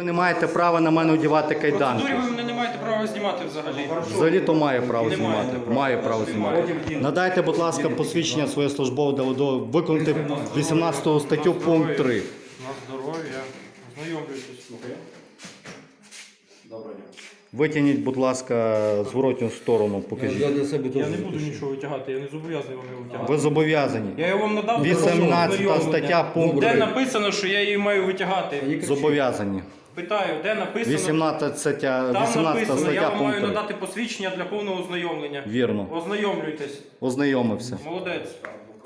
Ви не маєте права на мене одягати кайданки. процедурі ви мене не маєте права знімати взагалі. Взагалі то має право Немає знімати. Має право знімати. Надайте, будь ласка, посвідчення своє службове до- Виконайте виконати 18 статтю пункт 3. На здоров'я. Знайомлюйтесь. Витягніть, будь ласка, зворотню сторону, покажіть. Я для себе Я не буду нічого витягати, я не зобов'язаний вам його витягати. Ви зобов'язані. Я його вам надав. 18 стаття пункт Де написано, що я її маю витягати? Зобов'язані. Питаю, де написано? 18 стаття, Там 18 написано, я вам пункт маю 3. надати посвідчення для повного ознайомлення. Вірно. Ознайомлюйтесь. Ознайомився. Молодець.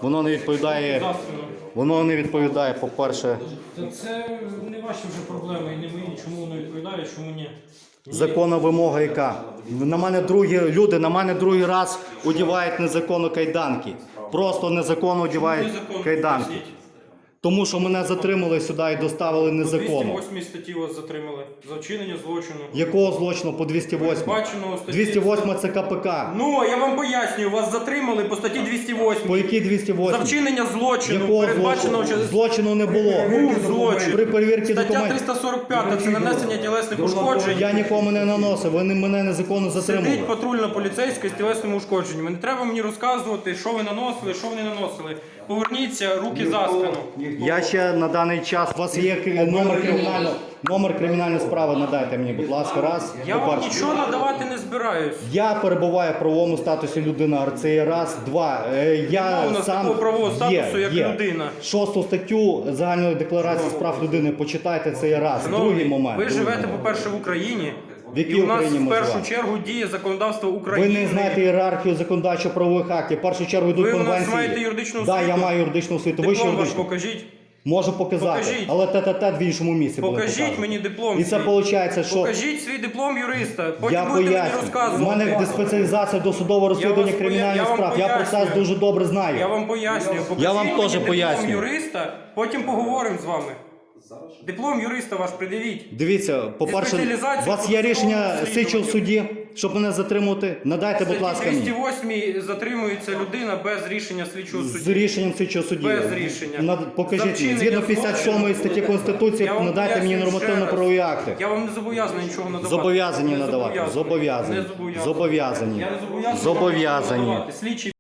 Воно не відповідає. Воно не відповідає, по-перше, Та це не ваші вже проблеми і не мої, чому воно відповідає, чому ні. законна вимога яка. На мене другі люди, на мене другий раз одівають незаконно кайданки. Просто незаконно одівають Незаконно, кайданки. поясніть. Тому що мене затримали сюди і доставили По незаконно. 208 статті вас затримали за вчинення злочину. Якого злочину по 208? Баченого статті. 208 це КПК. Ну, я вам пояснюю, вас затримали по статті 208. По якій За 208? вчинення злочину, Якого передбаченого злочину? через Злочину не було. Був злочин. При перевірці Стаття документів. 345 це нанесення тілесних ушкоджень. Я нікому не наносив, ви не- мене незаконно затримали. Сидить патрульна поліцейська з тілесними ушкодженнями. Не треба мені розказувати, що ви наносили, що ви не наносили. Поверніться, руки за спину. Я ще на даний час. У вас є к- номер кримінального номер кримінальної справи. Надайте мені, будь ласка, раз. Я вам По-перше. нічого надавати не збираюсь. Я перебуваю в правовому статусі людина. Це є раз, два. Е, Я Нема у нас сам такого правового є, статусу, як є. людина. Шосту статтю загальної декларації з прав людини. Почитайте це є раз. Шановний, Другий момент. Ви другий живете, момент. по-перше, в Україні. В якій і у нас Україні в ми першу живемо? чергу діє законодавство Ви України. не знаєте ієрархію законодавчо-правових актів. В першу чергу йдуть Ви у нас конвенції. маєте юридичну Да, освіту? я маю юридичну освіту. Вищу Диплом ваш юридичну. покажіть. Можу показати, Покажіть. але те-те-те в іншому місці буде Покажіть показано. мені диплом. І це свій. виходить, що Покажіть свій диплом юриста. Потім я будете мені поясню. У розказувати. мене спеціалізація до судового розслідування поя- кримінальних я вам справ. Я процес пояснюю. дуже добре знаю. Я вам пояснюю. Покажіть Я вам мені теж диплом пояснюю. юриста, потім поговоримо з вами. Диплом юриста ваш придивіть. Дивіться, по-перше, у вас є рішення розслідуванню. слідчого судді, щоб мене затримувати. Надайте, будь ласка, мені. 208 затримується людина без рішення слідчого З рішенням слідчого судді. Без рішення. Над- Покажіть, вчинення згідно 57 злочину. статті Конституції, Я вам надайте мені пояснюю ще нормативно-правові акти. Я вам не зобов'язаний нічого надавати. Зобов'язані Не надавати. зобов'язаний. Зобов'язані. Не зобов'язаний. Зобов'язані. Я не зобов'язаний. Зобов'язані. надавати. Слідчий